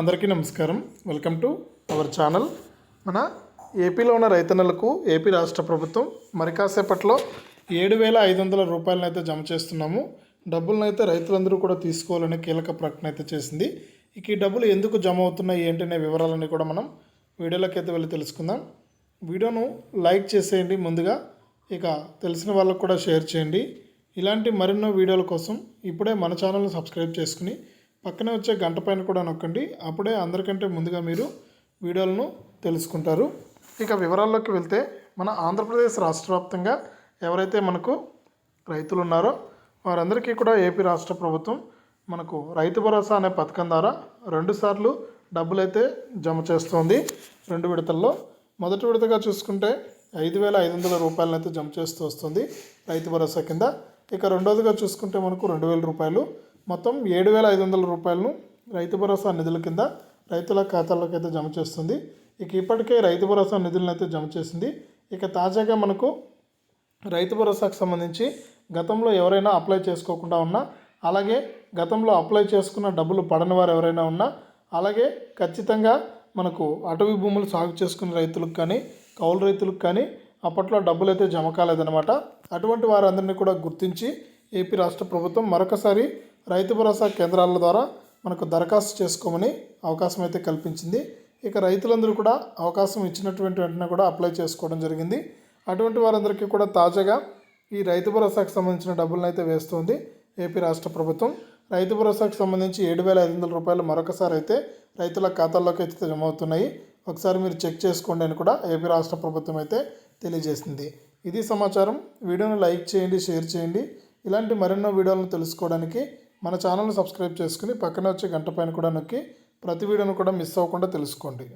అందరికీ నమస్కారం. Welcome to our channel మన ఏపీలో ఉన్న రైతన్నలకు ఏపీ రాష్ట్ర ప్రభుత్వం మరి కాసేపట్లో ఏడు వేల ఐదు వందల రూపాయలను అయితే జమ చేస్తున్నాము. డబ్బులను అయితే రైతులందరూ కూడా తీసుకోవాలని కీలక ప్రకటన అయితే చేసింది. ఇక ఈ డబ్బులు ఎందుకు జమ అవుతున్నాయి ఏంటనే వివరాలన్నీ కూడా మనం వీడియోలోకి అయితే వెళ్ళి తెలుసుకుందాం. వీడియోను లైక్ చేసేయండి ముందుగా. ఇక తెలిసిన వాళ్ళకు కూడా షేర్ చేయండి. ఇలాంటి మరెన్నో వీడియోల కోసం ఇప్పుడే మన ఛానల్ని సబ్స్క్రైబ్ చేసుకుని పక్కనే వచ్చే గంట పైన కూడా నొక్కండి. అప్పుడే అందరికంటే ముందుగా మీరు వీడియోలను తెలుసుకుంటారు. ఇక వివరాల్లోకి వెళ్తే మన ఆంధ్రప్రదేశ్ రాష్ట్ర వ్యాప్తంగా ఎవరైతే మనకు రైతులు ఉన్నారో వారందరికీ కూడా ఏపీ రాష్ట్ర ప్రభుత్వం మనకు రైతు భరోసా అనే పథకం ద్వారా రెండుసార్లు డబ్బులైతే జమ చేస్తోంది. రెండు విడతల్లో. మొదటి విడతగా చూసుకుంటే ఐదు వేల ఐదు వందల రూపాయలను అయితే జమ చేస్తూ వస్తుంది రైతు భరోసా కింద. ఇక రెండోదిగా చూసుకుంటే మనకు రెండు వేల రూపాయలు మొత్తం ఏడు వేల ఐదు వందల రూపాయలను రైతు భరోసా నిధుల కింద రైతుల ఖాతాలోకి అయితే జమ చేస్తుంది. ఇక ఇప్పటికే రైతు భరోసా నిధులను అయితే జమ చేసింది. ఇక తాజాగా మనకు రైతు భరోసాకు సంబంధించి గతంలో ఎవరైనా అప్లై చేసుకోకుండా ఉన్నా అలాగే గతంలో అప్లై చేసుకున్న డబ్బులు పడని వారు ఎవరైనా ఉన్నా అలాగే ఖచ్చితంగా మనకు అటవీ భూములు సాగు చేసుకున్న రైతులకు కానీ కౌలు రైతులకు కానీ అప్పట్లో డబ్బులు అయితే జమ కాలేదన్నమాట. అటువంటి వారందరినీ కూడా గుర్తించి ఏపీ రాష్ట్ర ప్రభుత్వం మరొకసారి రైతు భరోసా కేంద్రాల ద్వారా మనకు దరఖాస్తు చేసుకోమని అవకాశం అయితే కల్పించింది. ఇక రైతులందరూ కూడా అవకాశం ఇచ్చినటువంటి వెంటనే కూడా అప్లై చేసుకోవడం జరిగింది. అటువంటి వారందరికీ కూడా తాజాగా ఈ రైతు భరోసాకు సంబంధించిన డబ్బులను అయితే వేస్తుంది ఏపీ రాష్ట్ర ప్రభుత్వం. రైతు భరోసాకు సంబంధించి ఏడు వేల ఐదు వందల రూపాయలు మరొకసారి అయితే రైతుల ఖాతాల్లోకి అయితే జమ అవుతున్నాయి. ఒకసారి మీరు చెక్ చేసుకోండి అని కూడా ఏపీ రాష్ట్ర ప్రభుత్వం అయితే తెలియజేసింది. ఇది సమాచారం. వీడియోను లైక్ చేయండి షేర్ చేయండి. ఇలాంటి మరెన్నో వీడియోలను తెలుసుకోవడానికి మన ఛానల్ని సబ్స్క్రైబ్ చేసుకుని పక్కన వచ్చే గంట పైన కూడా నొక్కి ప్రతి వీడియోను కూడా మిస్ అవ్వకుండా తెలుసుకోండి.